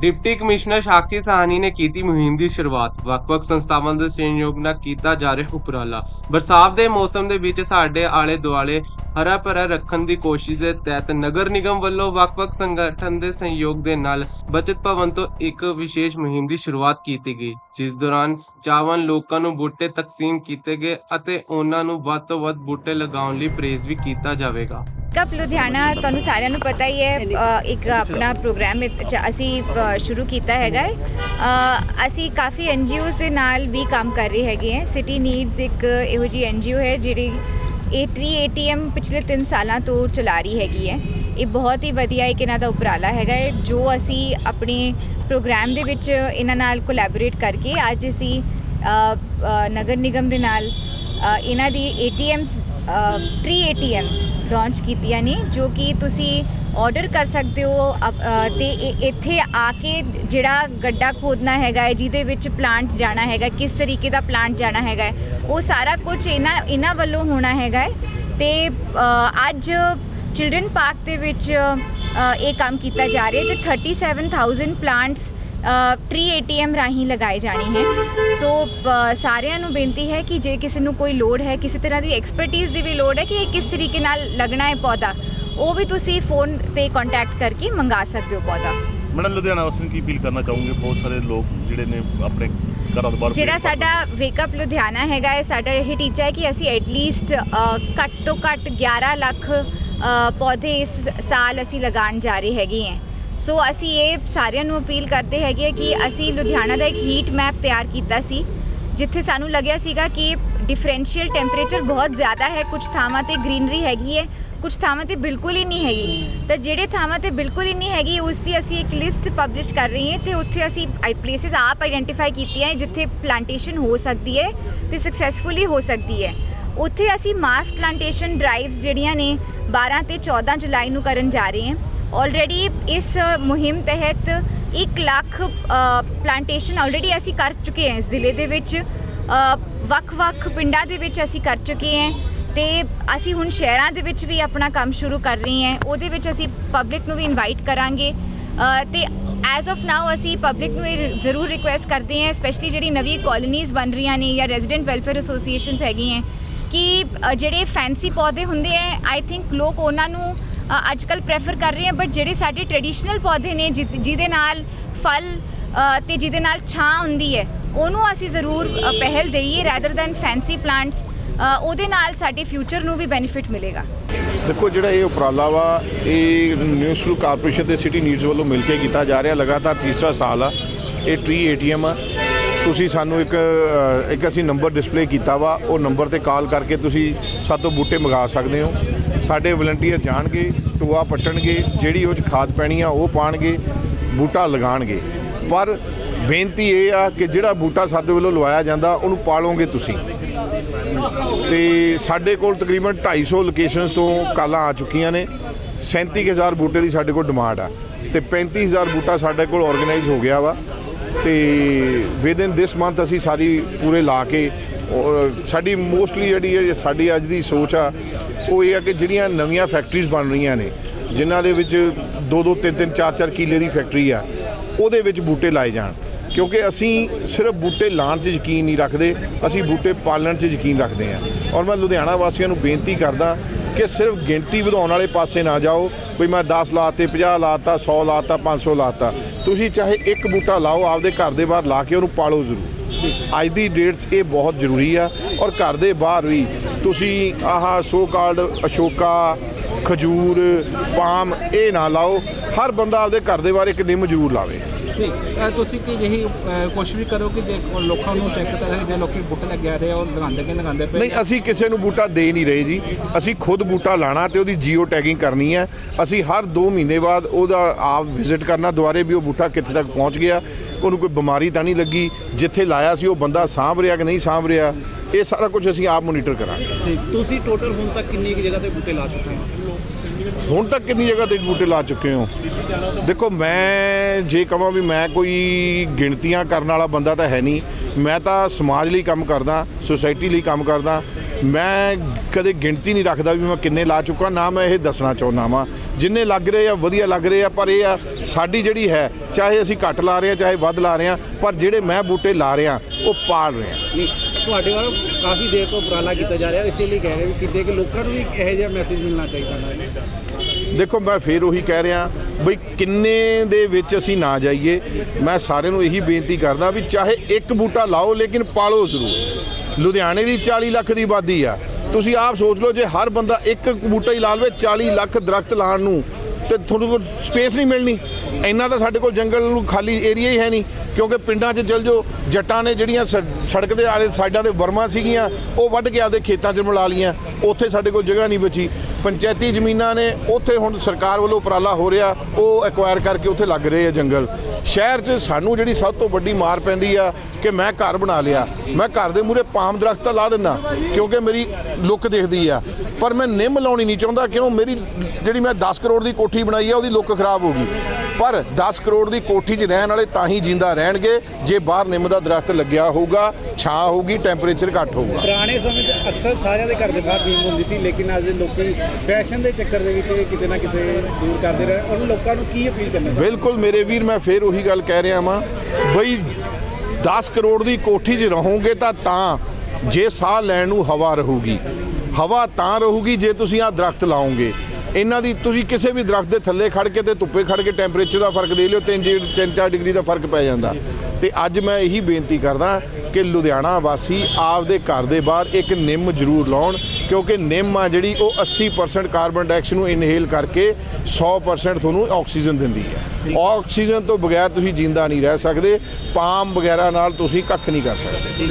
Deputy commissioner Sakshi Sahni ਨੇ ਕੀਤੀ ਮੁਹਿੰਮ ਦੀ ਸ਼ੁਰੂਆਤ। ਵੱਖ-ਵੱਖ ਸੰਸਥਾਵਾਂ ਦੇ ਸਹਿਯੋਗ ਨਾਲ ਕੀਤਾ ਜਾ ਰਿਹਾ ਉਪਰਾਲਾ। ਬਰਸਾਤ ਦੇ ਮੌਸਮ ਦੇ ਵਿੱਚ ਸਾਡੇ ਆਲੇ ਦੁਆਲੇ ਹਰਾ ਭਰਾ ਰੱਖਣ ਦੀ ਕੋਸ਼ਿਸ਼ ਦੇ ਤਹਿਤ ਨਗਰ ਨਿਗਮ ਵੱਲੋਂ ਵੱਖ-ਵੱਖ ਸੰਗਠਨ ਦੇ ਸਹਿਯੋਗ ਦੇ ਨਾਲ ਬਚਤ ਭਵਨ ਤੋਂ ਇੱਕ ਵਿਸ਼ੇਸ਼ ਮੁਹਿੰਮ ਦੀ ਸ਼ੁਰੂਆਤ ਕੀਤੀ ਗਈ, ਜਿਸ ਦੌਰਾਨ ਚਾਵਨ ਲੋਕਾਂ ਨੂੰ ਬੂਟੇ ਤਕਸੀਮ ਕੀਤੇ ਗਏ ਅਤੇ ਉਹਨਾਂ ਨੂੰ ਵੱਧ ਤੋਂ ਵੱਧ ਬੂਟੇ ਲਗਾਉਣ ਲਈ ਪ੍ਰੇਜ਼ ਵੀ ਕੀਤਾ ਜਾਵੇਗਾ। ਮੇਕਅਪ ਲੁਧਿਆਣਾ ਤੁਹਾਨੂੰ ਸਾਰਿਆਂ ਨੂੰ ਪਤਾ ਹੀ ਹੈ ਇੱਕ ਆਪਣਾ ਪ੍ਰੋਗਰਾਮ ਵਿੱਚ ਅਸੀਂ ਸ਼ੁਰੂ ਕੀਤਾ ਹੈਗਾ ਹੈ। ਅਸੀਂ ਕਾਫੀ ਐਨਜੀਓਸ ਦੇ ਨਾਲ ਵੀ ਕੰਮ ਕਰ ਰਹੇ ਹੈਗੇ ਹੈ ਸਿਟੀ ਨੀਡਸ ਇੱਕ ਇਹੋ ਜੀ ਐਨਜੀਓ ਹੈ, ਜਿਹੜੀ A tree A T ATM ਪਿਛਲੇ ਤਿੰਨ ਸਾਲਾਂ ਤੋਂ ਚਲਾ ਰਹੀ ਹੈਗੀ ਹੈ ਇਹ ਬਹੁਤ ਹੀ ਵਧੀਆ ਇੱਕ ਇਹਨਾਂ ਦਾ ਉਪਰਾਲਾ ਹੈਗਾ ਹੈ, ਜੋ ਅਸੀਂ ਆਪਣੇ ਪ੍ਰੋਗਰਾਮ ਦੇ ਵਿੱਚ ਇਹਨਾਂ ਨਾਲ ਕੋਲੈਬੋਰੇਟ ਕਰਕੇ ਅੱਜ ਅਸੀਂ ਨਗਰ ਨਿਗਮ ਦੇ ਨਾਲ ਇਹਨਾਂ ਦੀ A T ATMs 3 ATMs launch ਕੀਤੀਆਂ ਨੇ ਜੋ ਕਿ ਤੁਸੀਂ ਆਰਡਰ ਕਰ ਸਕਦੇ ਹੋ ਅਪ- ਅ, ਤੇ ਇੱਥੇ ਆ ਕੇ ਜਿਹੜਾ ਗੱਡਾ ਖੋਦਣਾ ਹੈਗਾ ਹੈ ਜਿਹਦੇ ਵਿੱਚ ਪਲਾਂਟ ਜਾਣਾ ਹੈਗਾ ਕਿਸ ਤਰੀਕੇ ਦਾ ਪਲਾਂਟ ਜਾਣਾ ਹੈਗਾ ਉਹ ਸਾਰਾ ਕੁਝ ਇਹਨਾਂ ਇਹਨਾਂ ਵੱਲੋਂ ਹੋਣਾ ਹੈਗਾ ਹੈ। ਤੇ ਅੱਜ ਚਿਲਡਰਨ ਪਾਰਕ ਦੇ ਵਿੱਚ ਇਹ ਕੰਮ ਕੀਤਾ ਜਾ ਰਿਹਾ ਹੈ ਤੇ 37000 ਪਲਾਂਟਸ ਟਰੀ ਏਟੀਐਮ ਰਾਹੀਂ ਲਗਾਏ ਜਾਣੇ ਹੈ। ਸੋ ਸਾਰਿਆਂ ਨੂੰ ਬੇਨਤੀ ਹੈ ਕਿ ਜੇ ਕਿਸੇ ਨੂੰ ਕੋਈ ਲੋੜ ਹੈ ਕਿਸੇ ਤਰ੍ਹਾਂ ਦੀ ਐਕਸਪਰਟਿਜ਼ ਦੀ ਵੀ ਲੋੜ ਹੈ ਕਿ ਇਹ ਕਿਸ ਤਰੀਕੇ ਨਾਲ ਲੱਗਣਾ ਹੈ ਪੌਦਾ ਉਹ ਵੀ ਤੁਸੀਂ ਫੋਨ ਤੇ ਕੰਟੈਕਟ ਕਰਕੇ ਮੰਗਾ ਸਕਦੇ ਹੋ ਪੌਦਾ। ਮੈਡਮ ਲੁਧਿਆਣਾ ਵਾਸੀਆਂ ਨੂੰ ਕੀ ਅਪੀਲ ਕਰਨਾ ਚਾਹੋਗੇ? ਬਹੁਤ ਸਾਰੇ ਲੋਕ ਜਿਹੜੇ ਨੇ ਆਪਣੇ ਘਰਾਂ ਤੋਂ ਬਾਹਰ ਜਿਹੜਾ ਸਾਡਾ ਵੇਕਅਪ ਲੁਧਿਆਣਾ ਹੈਗਾ ਹੈ ਸਾਡਾ ਇਹ ਟੀਚਾ ਹੈ ਕਿ ਅਸੀਂ ਐਟਲੀਸਟ ਘੱਟ ਤੋਂ ਘੱਟ 11 ਲੱਖ ਪੌਦੇ ਇਸ ਸਾਲ ਅਸੀਂ ਲਗਾਉਣ ਜਾ ਰਹੇ ਹੈਗੇ ਹਾਂ। ਸੋ ਅਸੀਂ ਇਹ ਸਾਰਿਆਂ ਨੂੰ ਅਪੀਲ ਕਰਦੇ ਹੈਗੇ ਹਾਂ ਕਿ ਅਸੀਂ ਲੁਧਿਆਣਾ ਦਾ ਇੱਕ ਹੀਟ ਮੈਪ ਤਿਆਰ ਕੀਤਾ ਸੀ, ਜਿੱਥੇ ਸਾਨੂੰ ਲੱਗਿਆ ਸੀਗਾ ਕਿ ਡਿਫਰੈਂਸ਼ੀਅਲ ਟੈਂਪਰੇਚਰ ਬਹੁਤ ਜ਼ਿਆਦਾ ਹੈ ਕੁਝ ਥਾਵਾਂ ਤੇ ਗ੍ਰੀਨਰੀ ਹੈਗੀ ਹੈ ਕੁਝ ਥਾਵਾਂ ਤੇ ਬਿਲਕੁਲ ਹੀ ਨਹੀਂ ਹੈਗੀ। ਤਾਂ ਜਿਹੜੇ ਥਾਵਾਂ ਤੇ ਬਿਲਕੁਲ ਹੀ ਨਹੀਂ ਹੈਗੀ, ਉਸ ਦੀ ਅਸੀਂ ਇੱਕ ਲਿਸਟ ਪਬਲਿਸ਼ ਕਰ ਰਹੀ ਹਾਂ ਤੇ ਉੱਥੇ ਅਸੀਂ ਪਲੇਸਿਸ ਆਪ ਆਈਡੈਂਟੀਫਾਈ ਕੀਤੀਆਂ ਹੈ, ਜਿੱਥੇ ਪਲਾਂਟੇਸ਼ਨ ਹੋ ਸਕਦੀ ਹੈ ਤੇ ਸਕਸੈਸਫੁਲੀ ਹੋ ਸਕਦੀ ਹੈ। ਉੱਥੇ ਅਸੀਂ ਮਾਸ ਪਲਾਂਟੇਸ਼ਨ ਡਰਾਈਵਸ ਜਿਹੜੀਆਂ ਨੇ 12 ਤੇ 14 ਜੁਲਾਈ ਨੂੰ ਕਰਨ ਜਾ ਰਹੇ ਹਾਂ। ਆਲਰੇਡੀ ਇਸ ਮੁਹਿੰਮ ਤਹਿਤ 1 ਲੱਖ ਪਲਾਂਟੇਸ਼ਨ ਆਲਰੇਡੀ ਅਸੀਂ ਕਰ ਚੁੱਕੇ ਹਾਂ ਇਸ ਜ਼ਿਲ੍ਹੇ ਦੇ ਵਿੱਚ। ਵੱਖ-ਵੱਖ ਪਿੰਡਾਂ ਦੇ ਵਿੱਚ ਅਸੀਂ ਕਰ ਚੁੱਕੇ ਹਾਂ ਤੇ ਅਸੀਂ ਹੁਣ ਸ਼ਹਿਰਾਂ ਦੇ ਵਿੱਚ ਵੀ ਆਪਣਾ ਕੰਮ ਸ਼ੁਰੂ ਕਰ ਰਹੇ ਹਾਂ। ਉਹਦੇ ਵਿੱਚ ਅਸੀਂ ਪਬਲਿਕ ਨੂੰ ਵੀ ਇਨਵਾਈਟ ਕਰਾਂਗੇ। ਅ, ਤੇ ਐਜ਼ ਆਫ ਨਾਓ ਅਸੀਂ ਪਬਲਿਕ ਨੂੰ ਇਹ ਜ਼ਰੂਰ ਰਿਕੁਐਸਟ ਕਰਦੇ ਹਾਂ ਸਪੈਸ਼ਲੀ ਜਿਹੜੀ ਨਵੀਂ ਕਾਲੋਨੀਜ਼ ਬਣ ਰਹੀਆਂ ਨੇ ਜਾਂ ਰੈਜ਼ੀਡੈਂਟ ਵੈਲਫੇਅਰ ਐਸੋਸੀਏਸ਼ਨਸ ਹੈਗੀਆਂ ਕਿ ਜਿਹੜੇ ਫੈਂਸੀ ਪੌਦੇ ਹੁੰਦੇ ਆ ਆਈ ਥਿੰਕ ਲੋਕ ਉਹਨਾਂ ਨੂੰ ਅੱਜ ਕੱਲ ਪ੍ਰੈਫਰ ਕਰ ਰਹੇ ਹਾਂ ਬਟ ਜਿਹੜੇ ਸਾਡੇ ਟ੍ਰੈਡੀਸ਼ਨਲ ਪੌਦੇ ਨੇ ਜਿਹ- ਜਿਹਦੇ ਨਾਲ ਫਲ ਅ, ਤੇ ਜਿਹਦੇ ਨਾਲ ਛਾਂ ਹੁੰਦੀ ਹੈ ਉਹਨੂੰ ਅਸੀਂ ਜ਼ਰੂਰ ਪਹਿਲ ਦੇਈਏ ਰੈਦਰ ਦੈਨ ਫੈਂਸੀ ਪਲਾਂਟਸ ਉਹਦੇ ਨਾਲ ਸਾਡੇ ਫਿਊਚਰ ਨੂੰ ਵੀ ਬੈਨੀਫਿਟ ਮਿਲੇਗਾ। ਦੇਖੋ ਜਿਹੜਾ ਇਹ ਉਪਰਾਲਾ ਵਾ ਇਹ ਮਿਊਨਿਸਪਲ ਕਾਰਪੋਰੇਸ਼ਨ ਤੇ ਸਿਟੀ ਨੀਡਸ ਵੱਲੋਂ ਮਿਲ ਕੇ ਕੀਤਾ ਜਾ ਰਿਹਾ ਲਗਾਤਾਰ ਤੀਸਰਾ ਸਾਲ ਆ ਇਹ ਟਰੀ ਏਟੀਐਮ ਆ। ਤੁਸੀਂ ਸਾਨੂੰ ਇੱਕ ਇੱਕ ਅਸੀਂ ਨੰਬਰ ਡਿਸਪਲੇ ਕੀਤਾ ਵਾ ਉਹ ਨੰਬਰ ਤੇ ਕਾਲ ਕਰਕੇ ਤੁਸੀਂ ਸਾਤੋਂ ਬੂਟੇ ਮੰਗਾ ਸਕਦੇ ਹੋ। ਸਾਡੇ ਵਲੰਟੀਅਰ ਜਾਣਗੇ, ਟੋਆ ਪੱਟਣਗੇ, ਜਿਹੜੀ ਉਹ 'ਚ ਖਾਦ ਪੈਣੀ ਆ ਉਹ ਪਾਣਗੇ, ਬੂਟਾ ਲਗਾਣਗੇ। ਪਰ ਬੇਨਤੀ ਇਹ ਆ ਕਿ ਜਿਹੜਾ ਬੂਟਾ ਸਾਡੇ ਵੱਲੋਂ ਲਵਾਇਆ ਜਾਂਦਾ, ਉਹਨੂੰ ਪਾਲੋਗੇ ਤੁਸੀਂ। ਤੇ ਸਾਡੇ ਕੋਲ ਤਕਰੀਬਨ 250 ਲੋਕੇਸ਼ਨਸ ਤੋਂ ਕਾਲਾਂ ਆ ਚੁੱਕੀਆਂ ਨੇ। 37000 ਬੂਟੇ ਦੀ ਸਾਡੇ ਕੋਲ ਡਿਮਾਂਡ ਆ। ਤੇ 35000 ਬੂਟਾ ਸਾਡੇ ਕੋਲ ਆਰਗੇਨਾਈਜ਼ ਹੋ ਗਿਆ ਵਾ। ਤੇ ਵਿਦ ਇਨ ਦਿਸ ਮੰਥ ਅਸੀਂ ਸਾਰੀ ਪੂਰੇ ਲਾ ਕੇ ਔਰ ਸਾਡੀ ਮੋਸਟਲੀ ਜਿਹੜੀ ਹੈ ਸਾਡੀ ਅੱਜ ਦੀ ਸੋਚ ਆ, ਉਹ ਇਹ ਆ ਕਿ ਜਿਹੜੀਆਂ ਨਵੀਆਂ ਫੈਕਟਰੀਜ਼ ਬਣ ਰਹੀਆਂ ਨੇ, ਜਿਨ੍ਹਾਂ ਦੇ ਵਿੱਚ ਦੋ ਦੋ, ਤਿੰਨ ਤਿੰਨ, ਚਾਰ ਚਾਰ ਕਿੱਲੇ ਦੀ ਫੈਕਟਰੀ ਆ, ਉਹਦੇ ਵਿੱਚ ਬੂਟੇ ਲਾਏ ਜਾਣ। ਕਿਉਂਕਿ ਅਸੀਂ ਸਿਰਫ ਬੂਟੇ ਲਾਉਣ 'ਚ ਯਕੀਨ ਨਹੀਂ ਰੱਖਦੇ, ਅਸੀਂ ਬੂਟੇ ਪਾਲਣ 'ਚ ਯਕੀਨ ਰੱਖਦੇ ਹਾਂ। ਔਰ ਮੈਂ ਲੁਧਿਆਣਾ ਵਾਸੀਆਂ ਨੂੰ ਬੇਨਤੀ ਕਰਦਾ ਕਿ ਸਿਰਫ ਗਿਣਤੀ ਵਧਾਉਣ ਵਾਲੇ ਪਾਸੇ ਨਾ ਜਾਓ ਕੋਈ ਮੈਂ 10 ਲਾਤੇ 50 ਲਾਤਾ 100 ਲਾਤਾ 500 ਲਾਤਾ। ਤੁਸੀਂ ਚਾਹੇ ਇੱਕ ਬੂਟਾ ਲਾਓ, ਆਪਦੇ ਘਰ ਦੇ ਬਾਹਰ ਲਾ ਕੇ ਉਹਨੂੰ ਪਾਲੋ ਜ਼ਰੂਰ। ਅੱਜ ਦੀ ਡੇਟ 'ਚ ਇਹ ਬਹੁਤ ਜ਼ਰੂਰੀ ਆ ਔਰ ਘਰ ਦੇ ਬਾਹਰ ਵੀ ਤੁਸੀਂ ਆਹ ਸੋ ਕਾਲਡ ਅਸ਼ੋਕਾ, ਖਜੂਰ, ਪਾਮ, ਇਹ ਨਾ ਲਾਓ। ਹਰ ਬੰਦਾ ਆਪਦੇ ਘਰ ਦੇ ਬਾਹਰ ਇੱਕ ਨਿੰਮ ਜ਼ਰੂਰ ਲਾਵੇ। ਅ, ਤੁਸੀਂ ਕੀ ਜਿਹੀ ਕੋਸ਼ਿਸ਼ ਵੀ ਕਰੋ ਕਿ ਜੇ ਲੋਕਾਂ ਨੂੰ ਚੈੱਕ ਕਰੇ ਜੇ ਲੋਕੀ ਬੂਟੇ ਲੱਗੇ ਆ ਰਹੇ ਆ ਉਹ ਲਗਾਉਂਦੇ ਕਿ ਨਹੀਂ ਲਗਾਉਂਦੇ ਪਏ? ਨਹੀਂ ਅਸੀਂ ਕਿਸੇ ਨੂੰ ਬੂਟਾ ਦੇ ਨਹੀਂ ਰਹੇ ਜੀ। ਅਸੀਂ ਖੁਦ ਬੂਟਾ ਲਾਣਾ ਤੇ ਉਹਦੀ ਜੀਓ ਟੈਗਿੰਗ ਕਰਨੀ ਹੈ। ਅਸੀਂ ਹਰ 2 ਮਹੀਨੇ ਬਾਅਦ ਉਹਦਾ ਆਪ ਵਿਜ਼ਿਟ ਕਰਨਾ ਦੁਆਰੇ ਵੀ ਉਹ ਬੂਟਾ ਕਿੱਥੇ ਤੱਕ ਪਹੁੰਚ ਗਿਆ ਉਹਨੂੰ ਕੋਈ ਬਿਮਾਰੀ ਤਾਂ ਨਹੀਂ ਲੱਗੀ ਜਿੱਥੇ ਲਾਇਆ ਸੀ ਉਹ ਬੰਦਾ ਸਾਂਭ ਰਿਹਾ ਕਿ ਨਹੀਂ ਸਾਂਭ ਰਿਹਾ ਇਹ ਸਾਰਾ ਕੁਝ ਅਸੀਂ ਆਪ ਮੋਨੀਟਰ ਕਰਾਂਗੇ। ਤੁਸੀਂ ਟੋਟਲ ਹੁਣ ਤੱਕ ਕਿੰਨੀ ਕੁ ਜਗ੍ਹਾ ਤੇ ਬੂਟੇ ਲਾ ਚੁੱਕੇ ਹੋ? ਹੁਣ ਤੱਕ ਕਿੰਨੀ ਜਗ੍ਹਾ ਤੇ ਬੂਟੇ ਲਾ ਚੁੱਕੇ ਹੋ? ਦੇਖੋ, ਮੈਂ ਜੇ ਕਹਾਂ ਵੀ ਮੈਂ ਕੋਈ ਗਿਣਤੀਆਂ ਕਰਨ ਵਾਲਾ ਬੰਦਾ ਤਾਂ ਹੈ ਨਹੀਂ। ਮੈਂ ਤਾਂ ਸਮਾਜ ਲਈ ਕੰਮ ਕਰਦਾ ਸੁਸਾਇਟੀ ਲਈ ਕੰਮ ਕਰਦਾ। ਮੈਂ ਕਦੇ ਗਿਣਤੀ ਨਹੀਂ ਰੱਖਦਾ ਵੀ ਮੈਂ ਕਿੰਨੇ ਲਾ ਚੁੱਕਾ ਨਾ ਮੈਂ ਇਹ ਦੱਸਣਾ ਚਾਹੁੰਦਾ ਵਾਂ। ਜਿੰਨੇ ਲੱਗ ਰਹੇ ਆ ਵਧੀਆ ਲੱਗ ਰਹੇ ਆ ਪਰ ਇਹ ਆ ਸਾਡੀ ਜਿਹੜੀ ਹੈ ਚਾਹੇ ਅਸੀਂ ਘੱਟ ਲਾ ਰਹੇ ਆ ਚਾਹੇ ਵੱਧ ਲਾ ਰਹੇ ਆ ਪਰ ਜਿਹੜੇ ਮੈਂ ਬੂਟੇ ਲਾ ਰਿਹਾ ਉਹ ਪਾਲ ਰਿਹਾ ਨਹੀਂ ਤੁਹਾਡੇ ਵੱਲੋਂ ਕਾਫੀ ਦੇਰ ਤੋਂ ਉਪਰਾਲਾ ਕੀਤਾ ਜਾ ਰਿਹਾ ਇਸੇ ਲਈ ਕਹਿ ਰਹੇ ਵੀ ਕਿਤੇ ਕਿ ਲੋਕਾਂ ਨੂੰ ਵੀ ਇਹੋ ਜਿਹਾ ਮੈਸੇਜ ਮਿਲਣਾ ਚਾਹੀਦਾ ਹੈ ਦੇਖੋ ਮੈਂ ਫੇਰ ਉਹੀ ਕਹਿ ਰਿਹਾ ਬਈ ਕਿੰਨੇ ਦੇ ਵਿੱਚ ਅਸੀਂ ਨਾ ਜਾਈਏ ਮੈਂ ਸਾਰਿਆਂ ਨੂੰ ਇਹੀ ਬੇਨਤੀ ਕਰਦਾ ਵੀ ਚਾਹੇ ਇੱਕ ਬੂਟਾ ਲਾਓ ਲੇਕਿਨ ਪਾਲੋ ਜ਼ਰੂਰ। ਲੁਧਿਆਣੇ ਦੀ 40 ਲੱਖ ਦੀ ਆਬਾਦੀ ਆ। ਤੁਸੀਂ ਆਪ ਸੋਚ ਲਓ ਜੇ ਹਰ ਬੰਦਾ ਇੱਕ ਬੂਟਾ ਹੀ ਲਾ ਲਵੇ 40 ਲੱਖ ਦਰਖਤ ਲਾਉਣ ਨੂੰ, ਤੇ ਤੁਹਾਨੂੰ ਕੋਲ ਸਪੇਸ ਨਹੀਂ ਮਿਲਣੀ। ਇੰਨਾ ਤਾਂ ਸਾਡੇ ਕੋਲ ਜੰਗਲ ਨੂੰ ਖਾਲੀ ਏਰੀਆ ਹੀ ਹੈ ਨਹੀਂ, ਕਿਉਂਕਿ ਪਿੰਡਾਂ 'ਚ ਚਲ ਜਾਓ, ਜੱਟਾਂ ਨੇ ਜਿਹੜੀਆਂ ਸੜਕ ਦੇ ਆਲੇ ਸਾਈਡਾਂ ਦੇ ਵਰਮਾਂ ਸੀਗੀਆਂ, ਉਹ ਵੱਢ ਕੇ ਆਪਦੇ ਖੇਤਾਂ 'ਚ ਮਿਲਾ ਲੀਆਂ ਉੱਥੇ ਸਾਡੇ ਕੋਲ ਜਗ੍ਹਾ ਨਹੀਂ ਬਚੀ। ਪੰਚਾਇਤੀ ਜ਼ਮੀਨਾਂ ਨੇ ਉੱਥੇ ਹੁਣ ਸਰਕਾਰ ਵੱਲੋਂ ਉਪਰਾਲਾ ਹੋ ਰਿਹਾ, ਉਹ ਐਕਵਾਇਰ ਕਰਕੇ ਉੱਥੇ ਲੱਗ ਰਹੇ ਆ ਜੰਗਲ। ਸ਼ਹਿਰ 'ਚ ਸਾਨੂੰ ਜਿਹੜੀ ਸਭ ਤੋਂ ਵੱਡੀ ਮਾਰ ਪੈਂਦੀ ਆ ਕਿ ਮੈਂ ਘਰ ਬਣਾ ਲਿਆ। ਮੈਂ ਘਰ ਦੇ ਮੂਹਰੇ ਪਾਮ ਦਰਖਤ ਤਾਂ ਲਾ ਦਿੰਦਾ, ਕਿਉਂਕਿ ਮੇਰੀ ਲੁੱਕ ਦਿਖਦੀ ਆ। ਪਰ ਮੈਂ ਨਿੰਮ ਲਾਉਣੀ ਨਹੀਂ ਚਾਹੁੰਦਾ, ਕਿਉਂ? ਮੇਰੀ ਜਿਹੜੀ ਮੈਂ 10 ਕਰੋੜ ਦੀ ਕੋਠੀ ਬਣਾਈ ਆ, ਉਹਦੀ ਲੁੱਕ ਖਰਾਬ ਹੋ ਗਈ। ਪਰ 10 ਕਰੋੜ ਦੀ ਕੋਠੀ 'ਚ ਰਹਿਣ ਵਾਲੇ ਤਾਂ ਹੀ ਜਿੰਦਾ ਰਹਿਣਗੇ। ਜੇ ਬਾਹਰ ਨਿੰਮ ਦਾ ਦਰਖਤ ਲੱਗਿਆ ਹੋਊਗਾ ਛਾਂ ਹੋਊਗੀ ਟੈਂਪਰੇਚਰ ਘੱਟ ਹੋਊਗਾ। ਪੁਰਾਣੇ ਸਮੇਂ 'ਚ ਅਕਸਰ ਸਾਰਿਆਂ ਦੇ ਘਰ ਦੇ ਬਾਹਰ ਨੀਮ ਹੁੰਦੀ ਸੀ ਲੇਕਿਨ ਅੱਜ ਦੇ ਲੋਕੀ ਫੈਸ਼ਨ ਦੇ ਚੱਕਰ ਦੇ ਵਿੱਚ ਕਿਤੇ ਨਾ ਕਿਤੇ ਦੂਰ ਕਰਦੇ ਰਹੇ। ਉਹਨੂੰ ਲੋਕਾਂ ਨੂੰ ਕੀ ਅਪੀਲ ਕਰਨਾ ਬਿਲਕੁਲ ਮੇਰੇ ਵੀਰ ਮੈਂ ਫੇਰ ਉਹੀ ਗੱਲ ਕਹਿ ਰਿਹਾ ਵਾਂ ਬਈ 10 ਕਰੋੜ ਦੀ ਕੋਠੀ 'ਚ ਰਹੋਗੇ ਤਾਂ ਤਾਂ ਜੇ ਸਾਹ ਲੈਣ ਨੂੰ ਹਵਾ ਰਹੂਗੀ। ਹਵਾ ਤਾਂ ਰਹੂਗੀ ਜੇ ਤੁਸੀਂ ਆ ਦਰਖਤ ਲਾਓਗੇ। ਇਹਨਾਂ ਦੀ ਤੁਸੀਂ ਕਿਸੇ ਵੀ ਦਰਖਤ ਦੇ ਥੱਲੇ ਖੜ ਕੇ ਤੇ ਧੁੱਪੇ ਖੜ ਕੇ ਟੈਂਪਰੇਚਰ ਦਾ ਫ਼ਰਕ ਦੇ ਲਿਓ 3-4 ਡਿਗਰੀ ਦਾ ਫ਼ਰਕ ਪੈ ਜਾਂਦਾ। ਤੇ ਅੱਜ ਮੈਂ ਇਹੀ ਬੇਨਤੀ ਕਰਦਾ ਕਿ ਲੁਧਿਆਣਾ ਵਾਸੀ ਆਪਦੇ ਘਰ ਦੇ ਬਾਹਰ ਇੱਕ ਨਿੰਮ ਜ਼ਰੂਰ ਲਾਉਣ, ਕਿਉਂਕਿ ਨਿੰਮ ਆ ਜਿਹੜੀ ਉਹ 80% ਕਾਰਬਨ ਡਾਈਆਕਸਾਈਡ ਨੂੰ ਇਨਹੇਲ ਕਰਕੇ 100% ਤੁਹਾਨੂੰ ਆਕਸੀਜਨ ਦਿੰਦੀ ਹੈ। ਆਕਸੀਜਨ ਤੋਂ ਬਗੈਰ ਤੁਸੀਂ ਜਿੰਦਾ ਨਹੀਂ ਰਹਿ ਸਕਦੇ, ਪਾਮ ਵਗੈਰਾ ਨਾਲ ਤੁਸੀਂ ਕੱਖ ਨਹੀਂ ਕਰ ਸਕਦੇ।